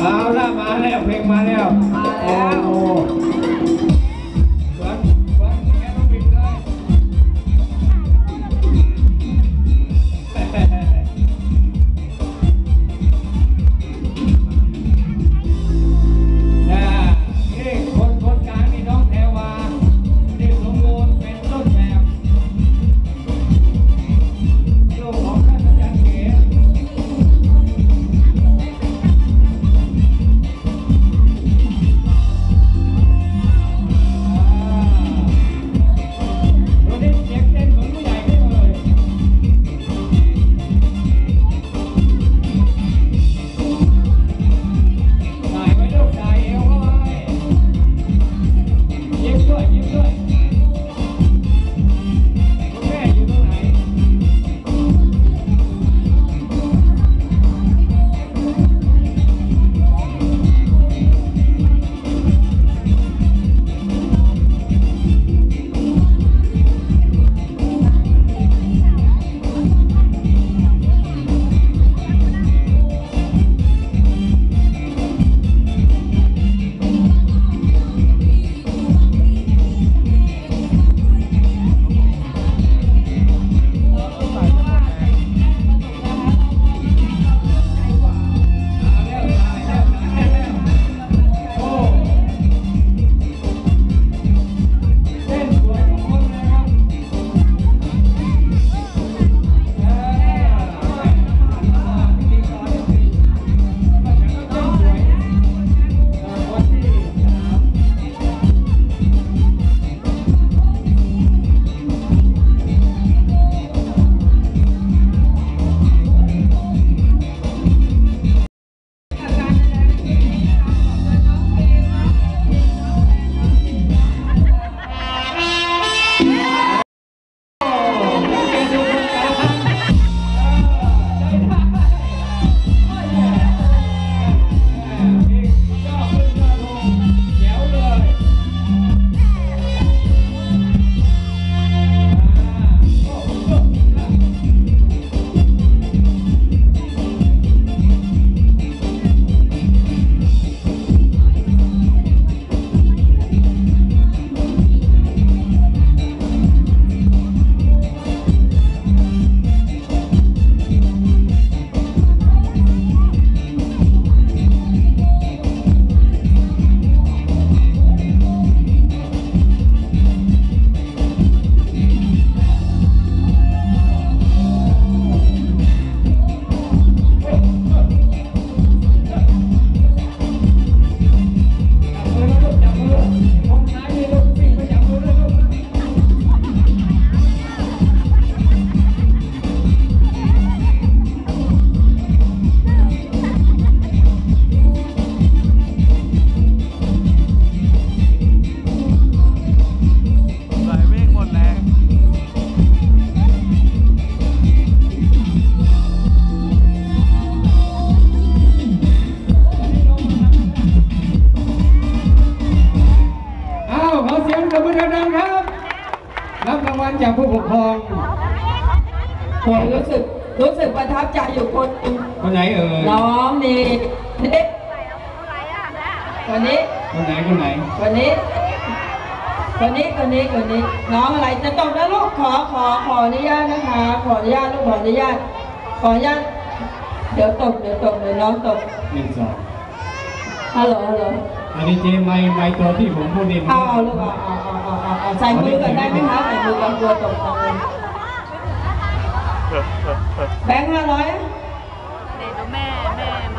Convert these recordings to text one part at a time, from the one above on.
เอาละมาแล้วเพลงมาแล้วมาแล้ว รับรางวัลจากผู้ปกครอง ผมรู้สึกรู้สึกประทับใจอยู่คนหนึ่งคนไหนเอ่ยน้องนี่นี่คนนี้คนไหนคนไหนคนนี้คนนี้คนนี้คนนี้น้องอะไรจะตกนะลูกขอขอขออนุญาตนะคะ ขออนุญาตลูกขออนุญาตขออนุญาตเดี๋ยวตกเดี๋ยวตกเดี๋ยวน้องตกหนึ่งสองฮัลโหลฮัลโหลอันนี้เจไม่ไม่ตัวที่ผมพูดนี่เอาเอาลูกเอาเอา ใส่มือกันได้ไหมคะใส่มือกันกลัวตกตกเลยแบงค์ห้าร้อย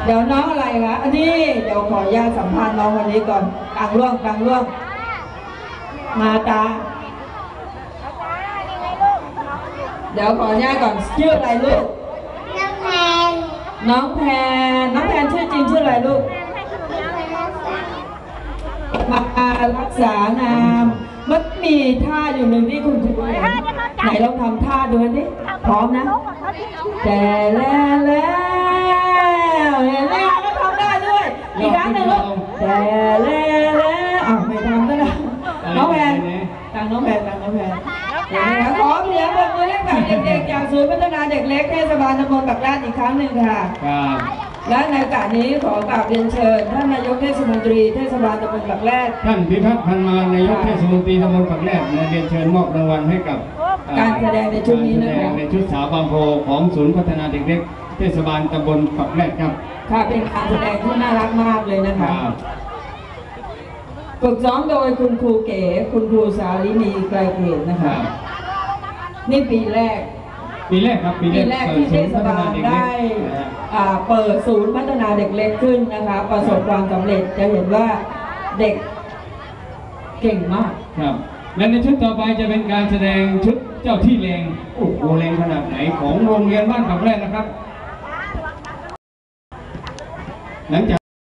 เดี๋ยวน้องอะไรคะอันนี้เดี๋ยวขออนุญาตสัมภาษณ์น้องวันนี้ก่อนกลางร่วงกลางร่วง มาตา เดี๋ยวขออนุญาตก่อนชื่ออะไรลูก น้ำแพงน้องแพน น้องแพนชื่อจริงชื่ออะไรลูก มารักษานาม มันมีท่าอยู่หนึ่งที่คุณครูเห็นไหนลองทำท่าดูดิพร้อมนะแต่แล้วแล้วเห็นไหมคะก็ทำได้ด้วยอีกครั้งหนึ่งลูกแต่แล้วแล้วอ้าวไม่ทำก็ได้น้องแพนตังน้องแพนตังน้องแพนเห็นไหมคะขอเสียงปรบมือให้กับเด็กๆจากศูนย์พัฒนาเด็กเล็กเทศบาลตำบลปากลาดอีกครั้งหนึ่งค่ะครับ และในโอกาสนี้ขอกราบเรียนเชิญ ท่านนายกเทศมนตรีเทศบาลตำบลปากแรดท่านพิพัฒน์พันมานายกเทศมนตรีตำบลปากแรดและเรียนเชิญมอบรางวัลให้กับอ่การแสดงในชุดนี้นะคะการแสดงในชุดสาวบางโพของศูนย์พัฒนาเด็กเล็กเทศบาลตำบลปากแรดครับค่ะเป็นการแสดงที่น่ารักมากเลยนะคคะรับฝึกซ้อมโดยคุณครูเก๋คุณครูสาลินีไกลเกตนะคคะรับนี่ปีแรก ปีแรกครับปีปีแรแรกกเปิดที่ศูเทนย์ศพัฒบานาลเด็กเล็ได้กนะฮะอ่าเปิดศูนย์พัฒนาเด็กเล็กขึ้นนะคะ ประสบความสำเร็จจะเห็นว่าเด็กเก่งมาก ครับ และในชุดต่อไปจะเป็นการแสดงชุดเจ้าที่เลงโอ้โหเลงขนาดไหนของโรงเรียนบ้านปากแรดนะครับ หลังจาก